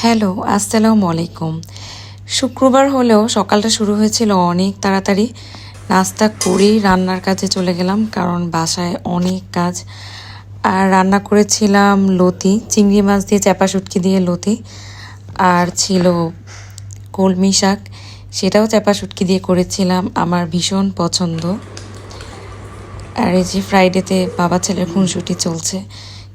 Hello, আসসালামু আলাইকুম। শুক্রবার হলেও সকালটা শুরু হয়েছিল অনেক তাড়াতাড়ি। নাস্তা করেই রান্নার কাজে চলে গেলাম, কারণ বাসায় অনেক কাজ। আর রান্না করেছিলাম লতি, চিংড়ি মাছ দিয়ে চাপা শুটকি দিয়ে লতি, আর ছিল কলমি শাক। সেটাও চাপা শুটকি দিয়ে করেছিলাম, আমার ভীষণ পছন্দ। আর এই যে ফ্রাইডেতে বাবা ছেলের খুনসুটি চলছে,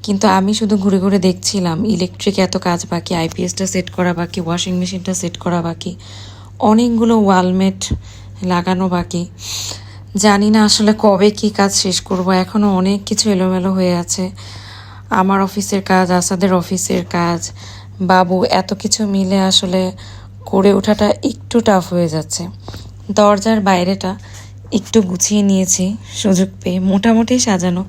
কিন্তু আমি শুধু ঘুরে ঘুরে দেখছিলাম ইলেকট্রিক এত কাজ বাকি আইপিএসটা সেট করা বাকি ওয়াশিং মেশিনটা সেট করা বাকি, অনেকগুলো ওয়ালমেট লাগানো বাকি। জানি না আসলে কবে কি কাজ শেষ করব এখনও অনেক কিছু এলোমেলো হয়ে আছে। আমার অফিসের কাজ, আসাদের অফিসের কাজ, বাবু এত কিছু মিলে আসলে করে ওঠাটা একটু টাফ হয়ে যাচ্ছে। দরজার বাইরেটা একটু গুছিয়ে নিয়েছি, সুযোগ পেয়ে মোটামুটি সাজানো।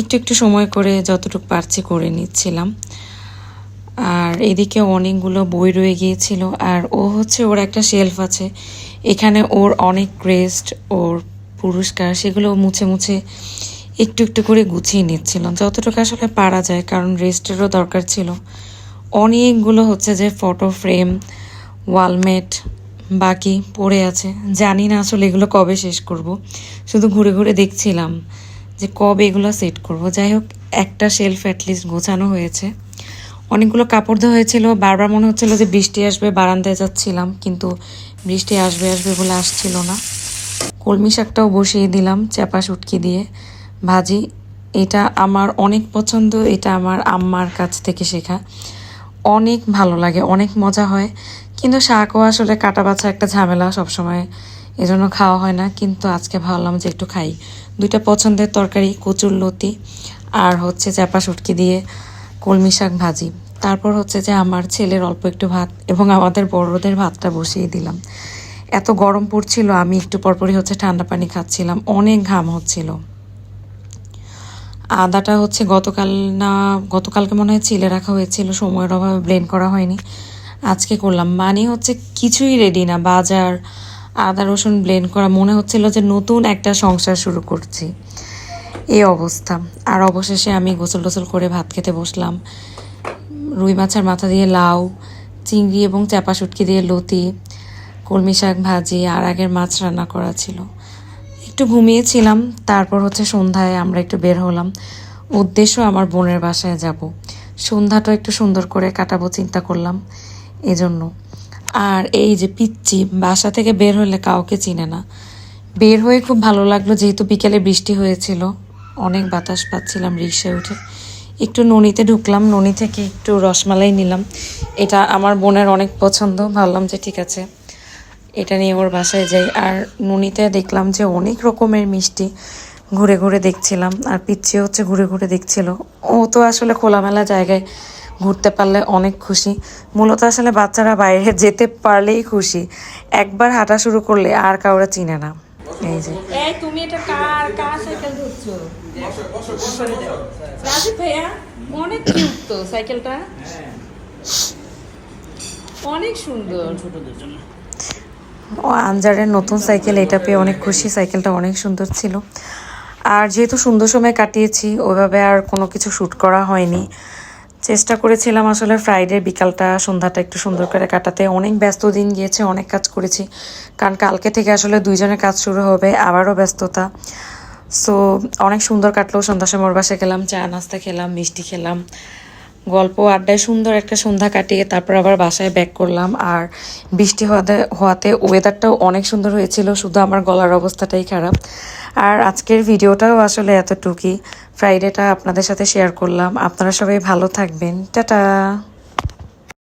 একটু একটু সময় করে যতটুকু পারছি করে নিচ্ছিলাম। আর এদিকে অনেকগুলো বই রয়ে গিয়েছিল, আর ও হচ্ছে ওর একটা শেলফ আছে। এখানে ওর অনেক ক্রেস্ট ওর পুরস্কার, সেগুলো মুছে মুছে একটু একটু করে গুছিয়ে নিচ্ছিল যতটুকু আসলে পারা যায়, কারণ রেস্টেরও দরকার ছিল। অনেকগুলো হচ্ছে যে ফটো ফ্রেম ওয়ালমেট বাকি পড়ে আছে। জানি না আসলে এগুলো কবে শেষ করব। শুধু ঘুরে ঘুরে দেখছিলাম যে কবে এগুলো সেট করব। যাই হোক, একটা শেলফ অ্যাটলিস্ট গোছানো হয়েছে। অনেকগুলো কাপড় ধোয়া হয়েছিল। বারবার মনে হচ্ছিল যে বৃষ্টি আসবে, বারান্দায় যাচ্ছিলাম, কিন্তু বৃষ্টি আসবে আসবে বলে আসছিল না। কলমি শাকটাও বসিয়ে দিলাম চাপা শুটকি দিয়ে। ভাজি, এটা আমার অনেক পছন্দ, এটা আমার আম্মার কাছ থেকে শেখা। অনেক ভালো লাগে, অনেক মজা হয়। কিন্তু শাকও আসলে কাটা বাছা একটা ঝামেলা সবসময়। এজন্য খাওয়া হয় না, কিন্তু আজকে ভাবলাম যে একটু খাই। দুইটা পছন্দের তরকারি, কচুর লতি আর হচ্ছে চাপা শুটকি দিয়ে কলমি শাক ভাজি। তারপর হচ্ছে যে আমার ছেলের অল্প একটু ভাত এবং আমাদের বড়দের ভাতটা বসিয়ে দিলাম। এত গরম পড়ছিল, আমি একটু পরপরই হচ্ছে ঠান্ডা পানি খাচ্ছিলাম, অনেক ঘাম হচ্ছিল। আদাটা হচ্ছে গতকাল না, গতকালকে মনে হয় ছিলে রাখা হয়েছিল, সময়ের অভাবে ব্লেন্ড করা হয়নি। আজকে করলাম। মানে হচ্ছে কিছুই রেডি না। বাজার, আদা, রসুন ব্লেন্ড করা। মনে হচ্ছিল যে নতুন একটা সংসার শুরু করছি। এই অবস্থা। আর অবশেষে আমি গোসল টোসল করে ভাত খেতে বসলাম। রুই মাছের মাথা দিয়ে লাউ, চিংড়ি এবং চাপা শুটকি দিয়ে লতি, কলমি শাক ভাজি আর আগের মাছ রান্না করা ছিল। একটু ঘুমিয়েছিলাম। তারপর হচ্ছে সন্ধ্যায় আমরা একটু বের হলাম। উদ্দেশ্য আমার বোনের বাসায় যাব। সন্ধ্যাটা একটু সুন্দর করে কাটাবো চিন্তা করলাম। এজন্য। আর এই যে পিচ্ছি বাসা থেকে বের হলে কাউকে চিনে না। বের হয়ে খুব ভালো লাগল যেহেতু বিকেলে বৃষ্টি হয়েছিল। অনেক বাতাস পাচ্ছিলাম রিক্সায় উঠে। একটু ননিতে ঢুকলাম, ননি থেকে একটু রসমালাই নিলাম। এটা আমার বোনের অনেক পছন্দ, ভাবলাম যে ঠিক আছে, এটা নিয়ে ওর বাসায় যাই। আর নুনিতে দেখলাম যে অনেক রকমের মিষ্টি ঘুরে ঘুরে দেখছিলাম। আর পিচ্ছি হচ্ছে ঘুরে ঘুরে দেখছিল। ও তো আসলে খোলামেলা জায়গায় ঘুরতে পারলে অনেক খুশি। মূলত আসলে বাচ্চারা বাইরে যেতে পারলেই খুশি। একবার হাঁটা শুরু করলে আর কাউরা চিনে না। এই যে। এই তুমি এটা কার কার সাইকেল ধরছো? রাজীব ভাইয়া অনেক কিউট তো সাইকেলটা। অনেক সুন্দর। ও আনজারের নতুন সাইকেল এটা পেয়ে অনেক খুশি। সাইকেলটা অনেক সুন্দর ছিল। আর যেহেতু সুন্দর সময় কাটিয়েছি ওইভাবে আর কোনো কিছু শ্যুট করা হয়নি। চেষ্টা করেছিলাম আসলে ফ্রাইডে বিকালটা, সন্ধ্যাটা একটু সুন্দর করে কাটাতে। অনেক ব্যস্ত দিন গিয়েছে, অনেক কাজ করেছি। কারণ কালকে থেকে আসলে দুইজনের কাজ শুরু হবে, আবারও ব্যস্ততা। সো অনেক সুন্দর কাটলো সন্ধ্যা সময় বাসে গেলাম, চা, নাস্তা খেলাম, মিষ্টি খেলাম। গল্প আড্ডায় সুন্দর একটা সন্ধ্যা কাটিয়ে তারপর আবার বাসায় ব্যাক করলাম। আর বৃষ্টি হওয়াতে হওয়াতে ওয়েদারটাও অনেক সুন্দর হয়েছিল, শুধু আমার গলার অবস্থাটাই খারাপ। আর আজকের ভিডিওটাও আসলে এতটুকুই। ফ্রাইডেটা আপনাদের সাথে শেয়ার করলাম। আপনারা সবাই ভালো থাকবেন। টাটা!